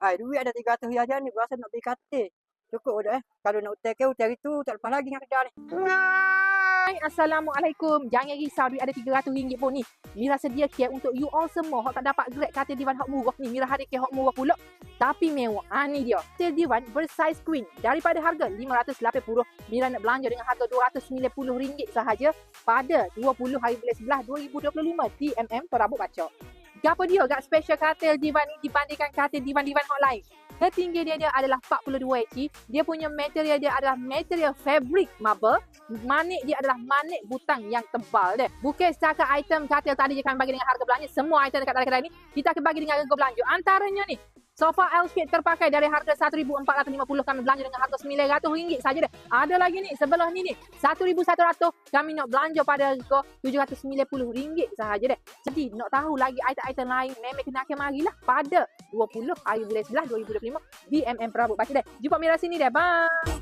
Ai, duit ada 300 aja ni. Berasa nak beli katil. Cukup dah eh. Kalau nak hotel ke hotel itu tak lepas lagi dengan kerja ni. Hai, Assalamualaikum. Jangan risau duit ada RM300 pun ni. Mira sedia care untuk you all semua hok tak dapat grade katil divan hok murah ni. Mira ada care hok murah pula. Tapi mewah. Ha ni dia. Katil divan bersize queen. Daripada harga RM580, Mira nak belanja dengan harga RM290 sahaja pada 20 hari bulan 11 2025 di MM Perabot Baca. Gapa dia gak special katil divan ni dibandingkan katil divan-divan hot lain? Ketinggi dia, dia adalah 42 inci. Dia punya material dia adalah material fabric marble. Manik dia adalah manik butang yang tebal dia. Bukan setakat item katil tadi je kami bagi dengan harga belanja. Semua item dekat kedai ni kita akan bagi dengan harga belanja. Antaranya ni, Sofa L-Shade terpakai dari harga RM1,450 kami belanja dengan harga RM900 saja deh. Ada lagi ni sebelah ni ni RM1,100 kami nak belanja pada harga RM790 sahaja deh. Jadi nak tahu lagi item-item lain memang kena akan marilah pada 20 hari bulan 11 2025 di MM Prabut Baca deh. Jumpa Mira sini deh. Bye.